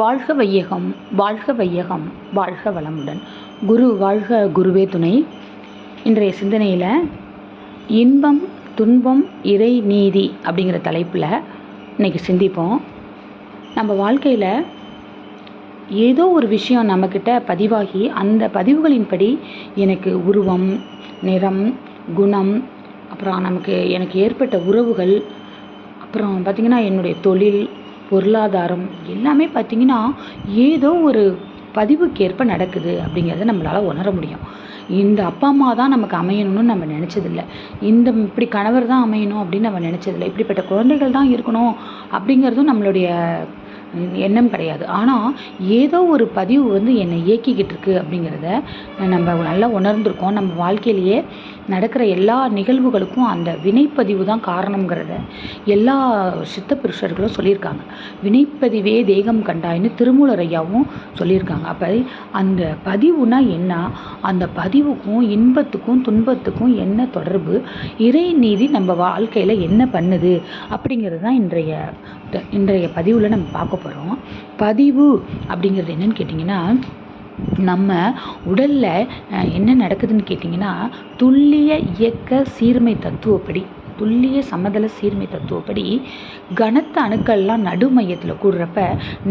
வாழ்க வையகம் வாழ்க வையகம் வாழ்க வளமுடன். குரு வாழ்க குருவே துணை. இன்றைய சிந்தனையில் இன்பம் துன்பம் இறை நீதி அப்படிங்கிற தலைப்பில் இன்றைக்கி சிந்திப்போம். நம்ம வாழ்க்கையில் ஏதோ ஒரு விஷயம் நம்மக்கிட்ட பதிவாகி அந்த பதிவுகளின்படி எனக்கு உருவம் நிறம் குணம் அப்புறம் நமக்கு எனக்கு ஏற்பட்ட உறவுகள் அப்புறம் பார்த்திங்கன்னா என்னுடைய தொழில் பொருளாதாரம் எல்லாமே பார்த்திங்கன்னா ஏதோ ஒரு பதிவுக்கேற்ப நடக்குது அப்படிங்கிறத நம்மளால் உணர முடியும். இந்த அப்பா அம்மா தான் நமக்கு அமையணும்னு நம்ம நினச்சதில்ல. இந்த இப்படி கணவர் தான் அமையணும் அப்படின்னு நம்ம நினச்சதில்ல. இப்படிப்பட்ட குழந்தைகள் தான் இருக்கணும் அப்படிங்கிறதும் நம்மளுடைய எண்ணம் கிடையாது. ஆனால் ஏதோ ஒரு பதிவு வந்து என்னை இயக்கிக்கிட்டு இருக்கு அப்படிங்கிறத நம்ம நல்லா உணர்ந்திருக்கோம். நம்ம வாழ்க்கையிலேயே நடக்கிற எல்லா நிகழ்வுகளுக்கும் அந்த வினைப்பதிவு தான் காரணங்கிறத எல்லா சித்த புருஷர்களும் சொல்லியிருக்காங்க. வினைப்பதிவே தேகம் கண்டாயின்னு திருமூலர் ஐயாவும் சொல்லியிருக்காங்க. அப்போ அந்த பதிவுனா என்ன? அந்த பதிவுக்கும் இன்பத்துக்கும் துன்பத்துக்கும் என்ன தொடர்பு? இறை நீதி நம்ம வாழ்க்கையில் என்ன பண்ணுது? அப்படிங்கிறது தான் இன்றைய இன்றைய பதிவில் நம்ம பார்க்க போகிறோம் பதிவு அப்படிங்கிறது என்னன்னு கேட்டிங்கன்னா நம்ம உடலில் என்ன நடக்குதுன்னு கேட்டிங்கன்னா துல்லிய இயக்க சீர்மை தத்துவப்படி துல்லிய சமதள சீர்மை தத்துவப்படி கனத்த அணுக்கள்லாம் நடுமையத்தில் கூடுறப்ப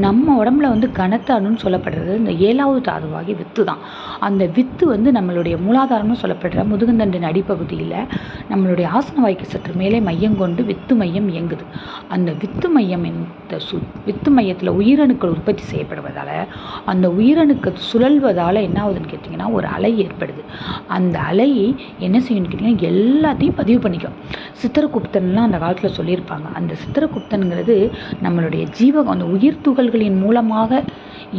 நம்ம உடம்புல வந்து கனத்த அணுன்னு சொல்லப்படுறது இந்த ஏழாவது தாதுவாகி வித்து தான். அந்த வித்து வந்து நம்மளுடைய மூலாதாரம்னு சொல்லப்படுற முதுகுந்தண்டின் அடிப்பகுதியில் நம்மளுடைய ஆசன வாய்க்கு சற்று மேலே மையம் கொண்டு வித்து மையம் இயங்குது. அந்த வித்து மையம் இந்த சு வித்து மையத்தில் உயிரணுக்கள் உற்பத்தி செய்யப்படுவதால் அந்த உயிரணுக்கள் சுழல்வதால் என்ன ஆகுதுன்னு கேட்டிங்கன்னா ஒரு அலை ஏற்படுது. அந்த அலை என்ன செய்யணும்னு கேட்டிங்கன்னா எல்லாத்தையும் பதிவு பண்ணிக்கும். சித்திரகுப்தன்லாம் அந்த காலத்தில் சொல்லியிருப்பாங்க. அந்த சித்திரகுப்தனுங்கிறது நம்மளுடைய ஜீவகம் அந்த உயிர் துகள்களின் மூலமாக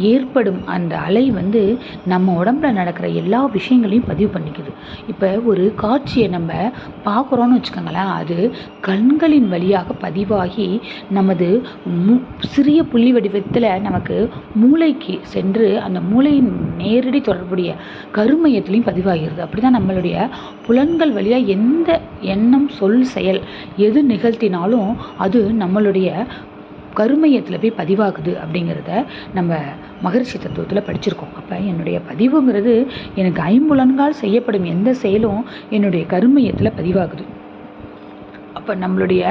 ஏற்படும் அந்த அலை வந்து நம்ம உடம்புல நடக்கிற எல்லா விஷயங்களையும் பதிவு பண்ணிக்குது. இப்போ ஒரு காட்சியை நம்ம பார்க்குறோன்னு வச்சுக்கோங்களேன். அது கண்களின் வழியாக பதிவாகி நமது மு சிறிய புள்ளி வடிவத்தில் நமக்கு மூளைக்கு சென்று அந்த மூளையின் நேரடி தொடர்புடைய கருமையத்துலேயும் பதிவாகிறது. அப்படி தான் நம்மளுடைய புலன்கள் வழியாக எந்த எண்ணம் சொல் செயல். எது நிகழ்த்தினாலும் அது நம்மளுடைய கருமையத்தில் போய் பதிவாகுது அப்படிங்கிறத நம்ம மகரிஷி தத்துவத்தில் படிச்சிருக்கோம். அப்போ என்னுடைய பதிவுங்கிறது எனக்கு ஐம்புலன்கால் செய்யப்படும் எந்த செயலும் என்னுடைய கருமையத்தில் பதிவாகுது. அப்போ நம்மளுடைய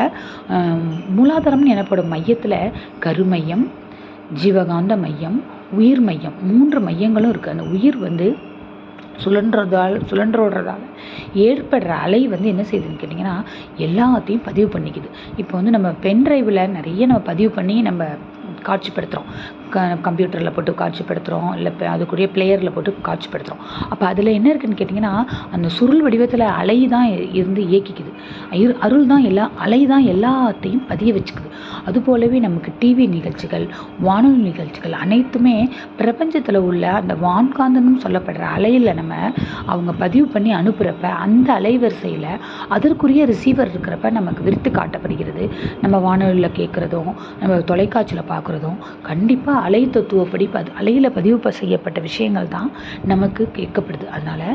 மூலாதாரம்னு எனப்படும் மையத்தில் கருமையம் ஜீவகாந்த மையம் உயிர் மையம் மூன்று மையங்களும் இருக்குது அந்த உயிர் வந்து சுழன்றதால் சுழன்றோடுறதால ஏற்படுற அலை வந்து என்ன செய்யுதுன்னு கேட்டிங்கன்னா எல்லாத்தையும் பதிவு பண்ணிக்குது. இப்போ வந்து நம்ம பென் ட்ரைவில் நிறைய நம்ம பதிவு பண்ணி நம்ம காட்சிப்படுத்துகிறோம் க கம்ப்யூட்டரில் போட்டு காட்சிப்படுத்துகிறோம் இல்லை இப்போ அதுக்குரிய பிளேயரில் போட்டு காட்சிப்படுத்துகிறோம் அப்போ அதில் என்ன இருக்குதுன்னு கேட்டிங்கன்னா அந்த சுருள் வடிவத்தில் அலை தான் இருந்து இயக்கிக்குது. இரு அருள் தான் எல்லா அலை தான் எல்லாத்தையும் பதிய வச்சுக்குது. அதுபோலவே நமக்கு டிவி நிகழ்ச்சிகள் வானொலி நிகழ்ச்சிகள் அனைத்துமே பிரபஞ்சத்தில் உள்ள அந்த வான்காந்தனும் சொல்லப்படுற அலையில் நம்ம அவங்க பதிவு பண்ணி அனுப்புகிறப்ப அந்த அலைவரிசையில் அதற்குரிய ரிசீவர் இருக்கிறப்ப நமக்கு விரித்து காட்டப்படுகிறது. நம்ம வானொலியில் கேட்குறதும் நம்ம தொலைக்காட்சியில் பார்க்குறோம் கொடுக்குறதும் கண்டிப்பாக அலை தத்துவப்படி ப அலையில் பதிவு செய்யப்பட்ட விஷயங்கள் தான் நமக்கு கேட்கப்படுது. அதனால்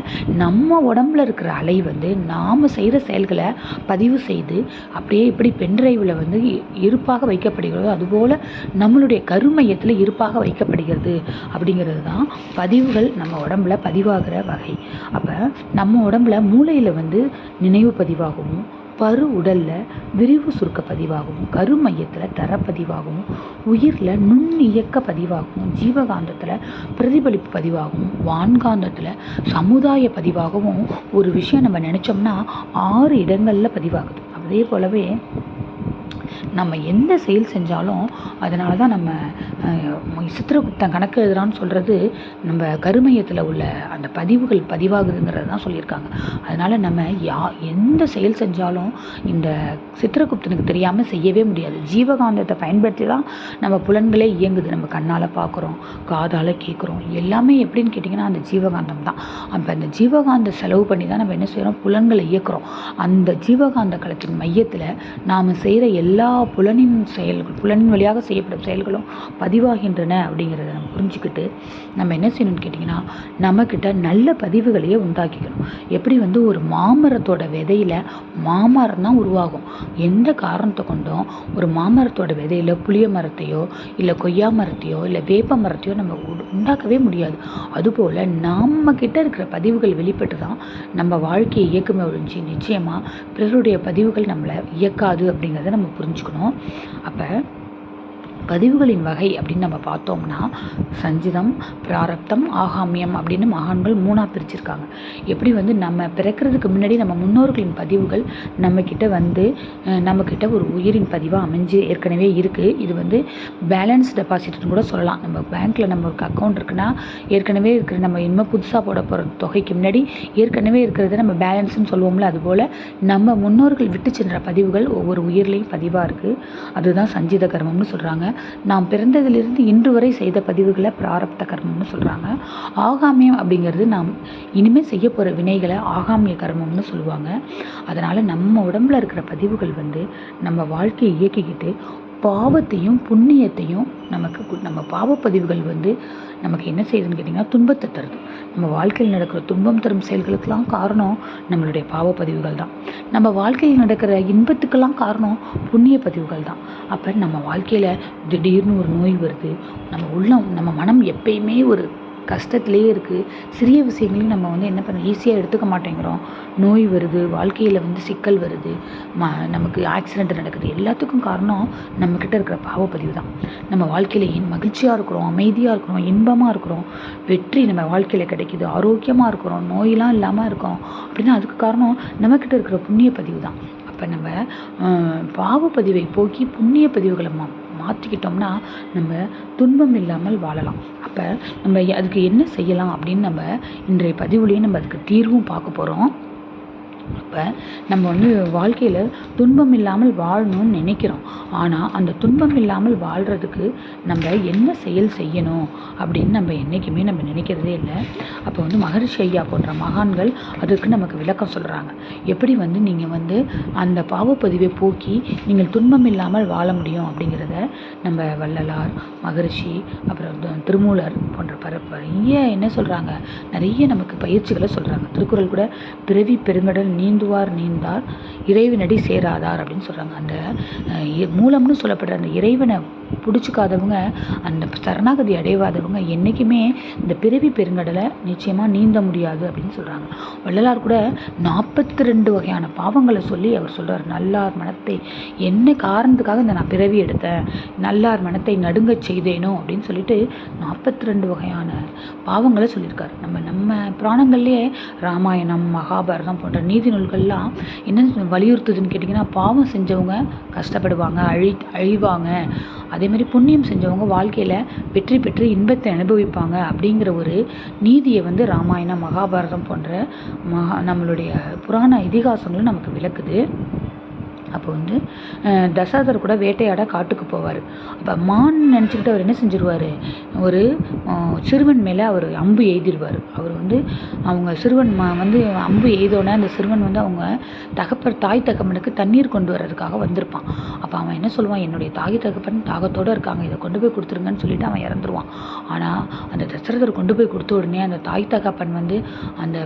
நம்ம உடம்புல இருக்கிற அலை வந்து நாம் செய்கிற செயல்களை பதிவு செய்து அப்படியே இப்படி பென்ட்ரைவில் வந்து இருப்பாக வைக்கப்படுகிறதோ அதுபோல் நம்மளுடைய கருமையத்தில் இருப்பாக வைக்கப்படுகிறது அப்படிங்கிறது தான் பதிவுகள் நம்ம உடம்புல பதிவாகிற வகை. அப்போ நம்ம உடம்புல மூளையில் வந்து நினைவு பதிவாகவும் பரு உடலில் விரிவு சுருக்க பதிவாகவும் கருமையத்தில் தரப்பதிவாகவும் உயிரில் நுண் இயக்க பதிவாகவும் ஜீவகாந்தத்தில் பிரதிபலிப்பு பதிவாகவும் வான்காந்தத்தில் சமுதாய பதிவாகவும் ஒரு விஷயம் நம்ம நினச்சோம்னா ஆறு இடங்களில் பதிவாகுது. அதே போலவே நம்ம எந்த செயல் செஞ்சாலும் அதனால தான் நம்ம சித்திரகுப்தன் கணக்கு எழுதுறான்னு சொல்கிறது நம்ம கருமையத்தில் உள்ள அந்த பதிவுகள் பதிவாகுதுங்கிறது தான் சொல்லியிருக்காங்க. அதனால் நம்ம யா எந்த செயல் செஞ்சாலும் இந்த சித்திரகுப்தனுக்கு தெரியாமல் செய்யவே முடியாது. ஜீவகாந்தத்தை பயன்படுத்தி தான் நம்ம புலன்களே இயங்குது. நம்ம கண்ணால் பார்க்குறோம் காதால் கேட்குறோம் எல்லாமே எப்படின்னு கேட்டிங்கன்னா அந்த ஜீவகாந்தம் தான். அப்போ அந்த ஜீவகாந்த செலவு பண்ணி தான் நம்ம என்ன செய்கிறோம் புலன்களை இயக்குறோம். அந்த ஜீவகாந்த களத்தின் மையத்தில் நாம் செய்கிற எல்லா புலனின் செயல்கள் புலனின் வழியாக செய்யப்படும் செயல்களும் பதிவாகின்றன அப்படிங்கிறத நம்ம புரிஞ்சுக்கிட்டு நம்ம என்ன செய்யணும்னு கேட்டிங்கன்னா நம்மக்கிட்ட நல்ல பதிவுகளையே உண்டாக்கிக்கணும். எப்படி வந்து ஒரு மாமரத்தோட விதையில் மாமரம் தான் உருவாகும். எந்த காரணத்தை கொண்டும் ஒரு மாமரத்தோட விதையில் புளிய மரத்தையோ இல்லை கொய்யா மரத்தையோ இல்லை வேப்ப மரத்தையோ நம்ம உ- உண்டாக்கவே முடியாது. அதுபோல் நம்ம இருக்கிற பதிவுகள் வெளிப்பட்டு தான் நம்ம வாழ்க்கையை இயக்குமே ஒழிஞ்சு நிச்சயமாக பிறருடைய பதிவுகள் நம்மளை இயக்காது அப்படிங்கிறத நம்ம புரிஞ்சுக்கணும். அப்போ பதிவுகளின் வகை அப்படின்னு நம்ம பார்த்தோம்னா சஞ்சிதம் பிராரப்தம் ஆகாமியம் அப்படின்னு மகான்கள் மூணாக பிரிச்சிருக்காங்க. எப்படி வந்து நம்ம பிறக்கிறதுக்கு முன்னாடி நம்ம முன்னோர்களின் பதிவுகள் நம்மக்கிட்ட வந்து நம்மக்கிட்ட ஒரு உயிரின் பதிவாக அமைஞ்சு ஏற்கனவே இருக்குது இது வந்து பேலன்ஸ் டெபாசிட்னு கூட சொல்லலாம். நம்ம பேங்க்கில் நம்ம ஒரு அக்கௌண்ட் இருக்குன்னா ஏற்கனவே இருக்கிற நம்ம இனிமேல் புதுசாக போட போகிற தொகைக்கு முன்னாடி ஏற்கனவே இருக்கிறத நம்ம பேலன்ஸ்னு சொல்லுவோம்ல அதுபோல் நம்ம முன்னோர்கள் விட்டு சென்ற பதிவுகள் ஒவ்வொரு உயிர்லையும் பதிவாக இருக்குது அதுதான் சஞ்சித கர்மம்னு சொல்கிறாங்க நாம் பிறந்ததிலிருந்து இன்று வரை செய்த பதிவுகளை பிராரப்த கர்மம்னு சொல்கிறாங்க ஆகாமியம் அப்படிங்கிறது நாம் இனிமேல் செய்ய போகிற வினைகளை ஆகாமிய கர்மம்னு சொல்லுவாங்க. அதனால் நம்ம உடம்புல இருக்கிற பதிவுகள் வந்து நம்ம வாழ்க்கையை இயக்கிக்கிட்டு பாவத்தையும் புண்ணியத்தையும் நமக்கு நம்ம பாவப்பதிவுகள் வந்து நமக்கு என்ன செய்யுதுன்னு கேட்டிங்கன்னா துன்பத்தை தருது. நம்ம வாழ்க்கையில் நடக்கிற துன்பம் தரும் செயல்களுக்கெல்லாம் காரணம் நம்மளுடைய பாவப்பதிவுகள் தான். நம்ம வாழ்க்கையில் நடக்கிற இன்பத்துக்கெல்லாம் காரணம் புண்ணிய பதிவுகள் தான். அப்போ நம்ம வாழ்க்கையில் திடீர்னு ஒரு நோய் வருது. நம்ம உள்ளம் நம்ம மனம் எப்பயுமே ஒரு கஷ்டத்துலேயே இருக்குது சிறிய விஷயங்களையும் நம்ம வந்து என்ன பண்ண ஈஸியாக எடுத்துக்க மாட்டேங்கிறோம். நோய் வருது வாழ்க்கையில் வந்து சிக்கல் வருது ம நமக்கு ஆக்சிடெண்ட் நடக்குது. எல்லாத்துக்கும் காரணம் நம்மக்கிட்ட இருக்கிற பாவப்பதிவு தான். நம்ம வாழ்க்கையில் இன் மகிழ்ச்சியாக இருக்கிறோம் அமைதியாக இருக்கிறோம் இன்பமாக இருக்கிறோம்? வெற்றி நம்ம வாழ்க்கையில் கிடைக்குது ஆரோக்கியமாக இருக்கிறோம் நோயெல்லாம் இல்லாமல் இருக்கோம். அப்படின்னா அதுக்கு காரணம் நம்மக்கிட்ட இருக்கிற புண்ணிய பதிவு தான். அப்போ நம்ம பாவப்பதிவை போக்கி புண்ணிய பதிவுகளை மாற்றிக்கிட்டோம்னா நம்ம துன்பம் இல்லாமல் வாழலாம். அப்போ நம்ம அதுக்கு என்ன செய்யலாம் அப்படின்னு நம்ம இன்றைய பதிவுலேயே நம்ம அதுக்கு தீர்வும் பார்க்க போகிறோம் அப்போ நம்ம வந்து வாழ்க்கையில் துன்பம் இல்லாமல் வாழணும்னு நினைக்கிறோம். ஆனால் அந்த துன்பம் இல்லாமல் வாழ்கிறதுக்கு நம்ம என்ன செயல் செய்யணும் அப்படின்னு நம்ம என்றைக்குமே நம்ம நினைக்கிறதே இல்லை. அப்போ வந்து மகரிஷி ஐயா போன்ற மகான்கள் அதுக்கு நமக்கு விளக்கம் சொல்கிறாங்க எப்படி வந்து நீங்கள் வந்து அந்த பாவப்பதிவை போக்கி நீங்கள் துன்பம் இல்லாமல் வாழ முடியும் அப்படிங்கிறத நம்ம வள்ளலார் மகரிஷி அப்புறம் திருமூலர் போன்ற பர நிறைய என்ன சொல்கிறாங்க நிறைய நமக்கு பயிற்சிகளை சொல்கிறாங்க திருக்குறள் கூட பிறவி பெருங்கடல் நீந்துவார் நீந்தார் இறைவனடி சேராதார் அப்படின்னு சொல்கிறாங்க அந்த மூலம்னு சொல்லப்படுற அந்த இறைவனை பிடிச்சிக்காதவங்க அந்த சரணாகதி அடைவாதவங்க என்றைக்குமே இந்த பிறவி பெருங்கடலை நிச்சயமாக நீந்த முடியாது அப்படின்னு சொல்கிறாங்க வள்ளலார் கூட நாற்பத்தி ரெண்டு வகையான பாவங்களை சொல்லி அவர் சொல்கிறார் நல்லார் மனத்தை என்ன காரணத்துக்காக இந்த நான் பிறவி எடுத்தேன்? நல்லார் மனத்தை நடுங்கச் செய்தேனோ அப்படின்னு சொல்லிட்டு நாற்பத்தி ரெண்டு வகையான பாவங்களை சொல்லியிருக்காரு. நம்ம நம்ம புராணங்கள்லேயே ராமாயணம் மகாபாரதம் போன்ற நீதி நூல்கள்லாம் என்ன வலியுறுத்துதுன்னு கேட்டிங்கன்னா பாவம் செஞ்சவங்க கஷ்டப்படுவாங்க அழி அழிவாங்க. அதே மாதிரி புண்ணியம் செஞ்சவங்க வாழ்க்கையில் வெற்றி பெற்று இன்பத்தை அனுபவிப்பாங்க அப்படிங்கிற ஒரு நீதியை வந்து ராமாயணம் மகாபாரதம் போன்ற மகா நம்மளுடைய புராண இதிகாசங்களும் நமக்கு விளக்குது. அப்போ வந்து தசாதர் தசரதர் கூட வேட்டையாட காட்டுக்கு போவார். அப்போ மான் நினச்சிக்கிட்டு அவர் என்ன செஞ்சிருவார்? ஒரு சிறுவன் மேலே அவர் அம்பு எய்திருவார். அவர் வந்து அவங்க சிறுவன் மா வந்து அம்பு எய்தோடனே அந்த சிறுவன் வந்து அவங்க தகப்பர் தாய் தகப்பனுக்கு தண்ணீர் கொண்டு வர்றதுக்காக வந்திருப்பான். அப்போ அவன் என்ன சொல்லுவான்? என்னுடைய தாய் தகப்பன் தாகத்தோடு இருக்காங்க. இதை கொண்டு போய் கொடுத்துருங்கன்னு சொல்லிட்டு அவன் இறந்துருவான். ஆனால் அந்த தசரதர் கொண்டு போய் கொடுத்த உடனே அந்த தாய் தகப்பன் வந்து அந்த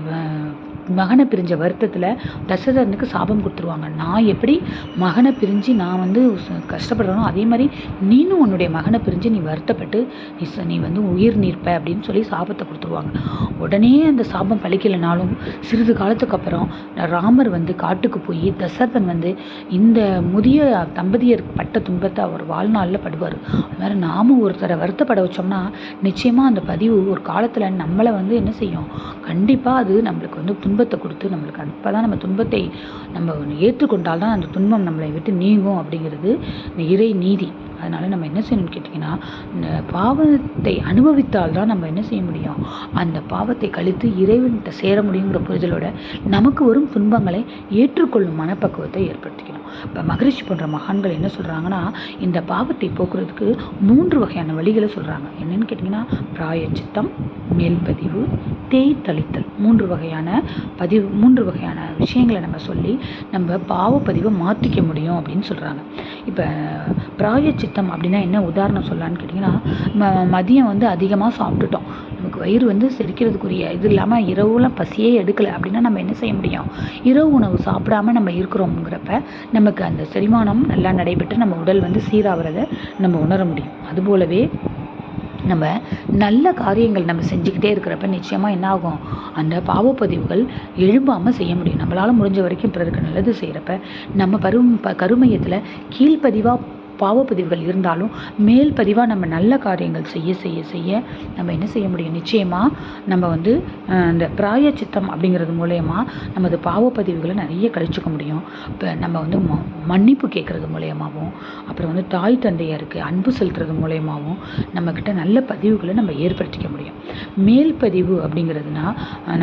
மகனை பிரிஞ்ச வருத்தத்தில் தசரதனுக்கு சாபம் கொடுத்துருவாங்க. நான் எப்படி மகனை பிரிஞ்சு நான் வந்து கஷ்டப்படுறேனோ அதே மாதிரி நீனும் உன்னுடைய மகனை பிரிஞ்சு நீ வருத்தப்பட்டு நீ நீ வந்து உயிர் நீர்ப்ப அப்படின்னு சொல்லி சாபத்தை கொடுத்துருவாங்க. உடனே அந்த சாபம் பழிக்கலைனாலும் சிறிது காலத்துக்கு அப்புறம் ராமர் வந்து காட்டுக்கு போய் தசரதன் வந்து இந்த முதிய தம்பதியர் பட்ட துன்பத்தை அவர் வாழ்நாளில் படுவார். அது மாதிரி நாமும் ஒருத்தரை வருத்தப்பட வச்சோம்னா நிச்சயமாக அந்த பதிவு ஒரு காலத்தில் நம்மளை வந்து என்ன செய்யும்? கண்டிப்பாக அது நம்மளுக்கு வந்து துன்பத்தை கொடுத்து நம்மளுக்கு அப்போ தான் நம்ம துன்பத்தை நம்ம ஏற்றுக்கொண்டால் தான் அந்த துன்பம் நம்மளை விட்டு நீங்கும் அப்படிங்கிறது இந்த இறை நீதி. அதனால் நம்ம என்ன செய்யணும்னு கேட்டிங்கன்னா இந்த பாவத்தை அனுபவித்தால் தான் நம்ம என்ன செய்ய முடியும்? அந்த பாவத்தை கழித்து இறைவன்கிட்ட சேர முடியுங்கிற புரிதலோட நமக்கு வரும் துன்பங்களை ஏற்றுக்கொள்ளும் மனப்பக்குவத்தை ஏற்படுத்திக்கணும். இப்போ மகரிஷி போன்ற மகான்கள் என்ன சொல்கிறாங்கன்னா இந்த பாவத்தை போக்குறதுக்கு மூன்று வகையான வழிகளை சொல்கிறாங்க என்னென்னு கேட்டிங்கன்னா பிராயச்சித்தம் மேல்பதிவு தேய்த்தளித்தல் மூன்று வகையான பதிவு மூன்று வகையான விஷயங்களை நம்ம சொல்லி நம்ம பாவப்பதிவை மாற்றிக்க முடியும் அப்படின்னு சொல்கிறாங்க இப்போ பிராயச்சித்தம் சித்தம் அப்படின்னா என்ன உதாரணம் சொல்லலான்னு கேட்டிங்கன்னா ம மதியம் வந்து அதிகமாக சாப்பிட்டுட்டோம். நமக்கு வயிறு வந்து செரிக்கிறதுக்குரிய இது இல்லாமல் இரவுலாம் பசியே எடுக்கலை அப்படின்னா நம்ம என்ன செய்ய முடியும்? இரவு உணவு சாப்பிடாம நம்ம இருக்கிறோங்கிறப்ப நமக்கு அந்த செரிமானம் நல்லா நடைபெற்று நம்ம உடல் வந்து சீராகிறத நம்ம உணர முடியும். அதுபோலவே நம்ம நல்ல காரியங்கள் நம்ம செஞ்சுக்கிட்டே இருக்கிறப்ப நிச்சயமாக என்ன ஆகும்? அந்த பாவப்பதிவுகள் எழும்பாமல் செய்ய முடியும். நம்மளால் முடிஞ்ச வரைக்கும் பிறருக்கு நல்லது செய்கிறப்ப நம்ம பரும் ப கருமையத்தில் கீழ்ப்பதிவாக பாவப்பதிவுகள் இருந்தாலும் மேல் பதிவாக நம்ம நல்ல காரியங்கள் செய்ய செய்ய செய்ய நம்ம என்ன செய்ய முடியும்? நிச்சயமாக நம்ம வந்து இந்த பிராய சித்தம் அப்படிங்கிறது மூலயமா நமது பாவப்பதிவுகளை நிறைய கழிச்சுக்க முடியும். இப்போ நம்ம வந்து ம மன்னிப்பு கேட்குறது மூலயமாவும் அப்புறம் வந்து தாய் தந்தையாருக்கு அன்பு செலுத்துறது மூலயமாவும் நம்மக்கிட்ட நல்ல பதிவுகளை நம்ம ஏற்படுத்திக்க முடியும். மேல் பதிவு அப்படிங்கிறதுனா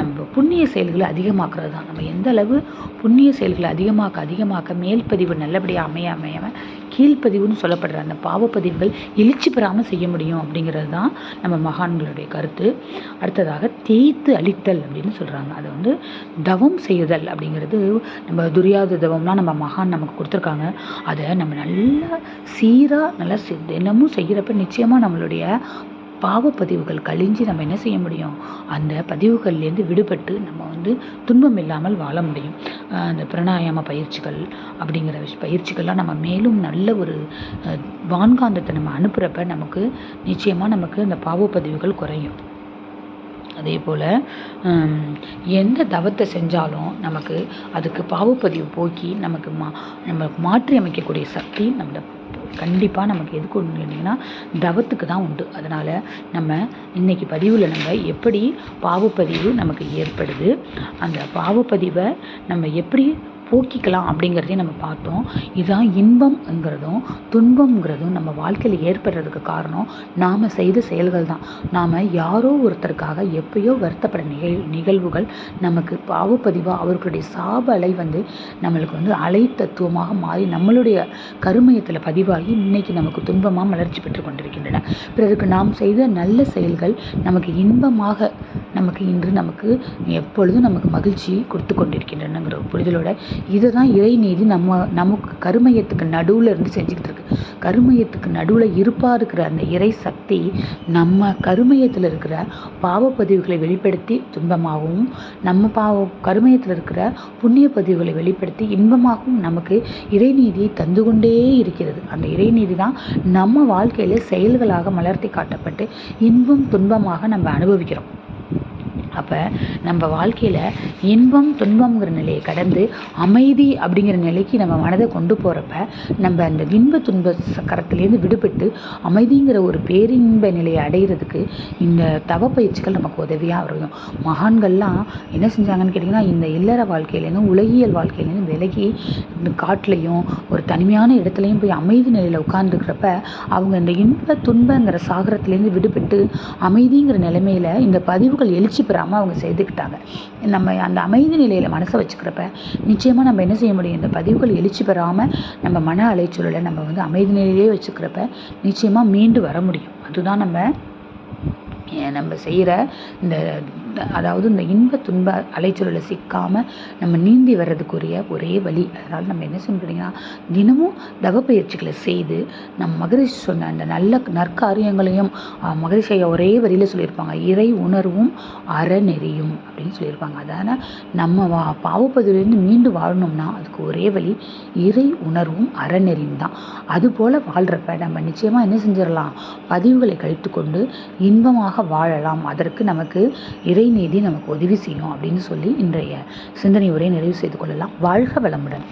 நம்ம புண்ணிய செயல்களை அதிகமாக்குறது தான் நம்ம எந்த அளவு புண்ணிய செயல்களை அதிகமாக்க அதிகமாக்க மேல் பதிவு நல்லபடியாக அமைய அமையாமல் கீழ்ப்பதிவுன்னு சொல்லப்படுற அந்த பாவப்பதிவுகள் எழுச்சி பெறாமல் செய்ய முடியும் அப்படிங்கிறது தான் நம்ம மகான்களுடைய கருத்து. அடுத்ததாக தேய்த்து அழித்தல் அப்படின்னு சொல்கிறாங்க அது வந்து தவம் செய்யுதல் அப்படிங்கிறது நம்ம துரியாத தவம்லாம் நம்ம மகான் நமக்கு கொடுத்துருக்காங்க. அதை நம்ம நல்லா சீராக நல்லா தினமும் செய்கிறப்ப நிச்சயமாக நம்மளுடைய பாவப்பதிவுகள் கழிஞ்சு நம்ம என்ன செய்ய முடியும்? அந்த பதிவுகள்லேருந்து விடுபட்டு நம்ம வந்து துன்பம் இல்லாமல் வாழ முடியும். அந்த பிராணாயாம பயிற்சிகள் அப்படிங்கிற விஷ பயிற்சிகள்லாம் நம்ம மேலும் நல்ல ஒரு வான்காந்தத்தை நம்ம அனுப்புகிறப்ப நமக்கு நிச்சயமாக நமக்கு அந்த பாவப்பதிவுகள் குறையும். அதே போல் எந்த தவத்தை செஞ்சாலும் நமக்கு அதுக்கு பாவப்பதிவு போக்கி நமக்கு மா நம்ம மாற்றி அமைக்கக்கூடிய சக்தி நம்ம கண்டிப்பாக நமக்கு எதுக்கு ஒன்று கேட்டிங்கன்னா தவத்துக்கு தான் உண்டு. அதனால் நம்ம இன்னைக்கு பதிவில் நம்ம எப்படி பாவப்பதிவு நமக்கு ஏற்படுது அந்த பாவப்பதிவை நம்ம எப்படி போக்கிக்கலாம் அப்படிங்கிறதையும் நம்ம பார்த்தோம். இதுதான் இன்பம்ங்கிறதும் துன்பம்ங்கிறதும் நம்ம வாழ்க்கையில் ஏற்படுறதுக்கு காரணம். நாம் செய்த செயல்கள் தான். நாம் யாரோ ஒருத்தருக்காக எப்பயோ வருத்தப்பட நிகழ் நிகழ்வுகள் நமக்கு பாவப்பதிவாக அவர்களுடைய சாப அலை வந்து நம்மளுக்கு வந்து அலை தத்துவமாக மாறி நம்மளுடைய கருமையத்தில் பதிவாகி இன்னைக்கு நமக்கு துன்பமாக மலர்ச்சி பெற்று கொண்டிருக்கின்றன. பிறருக்கு நாம் செய்த நல்ல செயல்கள் நமக்கு இன்பமாக நமக்கு இன்று நமக்கு எப்பொழுதும் நமக்கு மகிழ்ச்சி கொடுத்து கொண்டிருக்கின்றனங்கிற புரிதலோட இதை தான் இறைநீதி நம்ம நமக்கு கருமையத்துக்கு நடுவில் இருந்து செஞ்சுக்கிட்டு இருக்கு. கருமையத்துக்கு நடுவில் இருப்பாக இருக்கிற அந்த இறை சக்தி நம்ம கருமையத்தில் இருக்கிற பாவப்பதிவுகளை வெளிப்படுத்தி துன்பமாகவும் நம்ம பாவ கருமையத்தில் இருக்கிற புண்ணிய பதிவுகளை வெளிப்படுத்தி இன்பமாகவும் நமக்கு இறைநீதியை தந்து கொண்டே இருக்கிறது. அந்த இறைநீதி தான் நம்ம வாழ்க்கையில் செயல்களாக மலர்த்தி காட்டப்பட்டு இன்பம் துன்பமாக நம்ம அனுபவிக்கிறோம். அப்போ நம்ம வாழ்க்கையில் இன்பம் துன்பம்ங்கிற நிலையை கடந்து அமைதி அப்படிங்கிற நிலைக்கு நம்ம மனதை கொண்டு போகிறப்ப நம்ம அந்த இன்ப துன்ப சக்கரத்திலேருந்து விடுபட்டு அமைதிங்கிற ஒரு பேரின்ப நிலையை அடைகிறதுக்கு இந்த தவ பயிற்சிகள் நமக்கு உதவியாக இருக்கும். மகான்கள்லாம் என்ன செஞ்சாங்கன்னு கேட்டிங்கன்னா இந்த இல்லற வாழ்க்கையிலேருந்து உலகியல் வாழ்க்கையிலேருந்து விலகி காட்டிலையும் ஒரு தனிமையான இடத்துலையும் போய் அமைதி நிலையில் உட்கார்ந்துருக்கிறப்ப அவங்க இந்த இன்ப துன்பங்கிற சாகரத்துலேருந்து விடுபட்டு அமைதிங்கிற நிலைமையில் இந்த பதிவுகள் எழுச்சி இல்லாமல் அவங்க செய்துக்கிட்டாங்க. நம்ம அந்த அமைதி நிலையில் மனசை வச்சுக்கிறப்ப நிச்சயமாக நம்ம என்ன செய்ய முடியும்? இந்த பதிவுகள் எழுச்சி பெறாமல் நம்ம மன அலைச்சூழலை நம்ம வந்து அமைதி நிலையிலே வச்சுக்கிறப்ப நிச்சயமாக மீண்டு வர முடியும். அதுதான் நம்ம நம்ம செய்கிற இந்த அதாவது இந்த இன்ப துன்ப அலைச்சூழலை சிக்காமல் நம்ம நீந்தி வர்றதுக்குரிய ஒரே வழி. அதனால் நம்ம என்ன செய்யணும் தினமும் தவ பயிற்சிகளை செய்து நம் மகரிஷி சொன்ன அந்த நல்ல நற்காரியங்களையும் மகரிஷையை மகரிஷி ஐயா ஒரே வரியில் சொல்லியிருப்பாங்க. இறை உணர்வும் அறநெறியும் அப்படின்னு சொல்லியிருப்பாங்க. அதனால் நம்ம வா பாவப்பதிலிருந்து மீண்டு வாழணும்னா அதுக்கு ஒரே வழி இறை உணர்வும் அறநெறியும் தான். அதுபோல் வாழ்கிறப்ப நம்ம நிச்சயமாக என்ன செஞ்சிடலாம்? பதிவுகளை கழித்து கொண்டு இன்பமாக வாழலாம். அதற்கு நமக்கு இறை இறைநீதி நமக்கு உதவி செய்யும் அப்படின்னு சொல்லி இன்றைய சிந்தனை உரை நிறைவு செய்து கொள்ளலாம். வாழ்க வளமுடன்.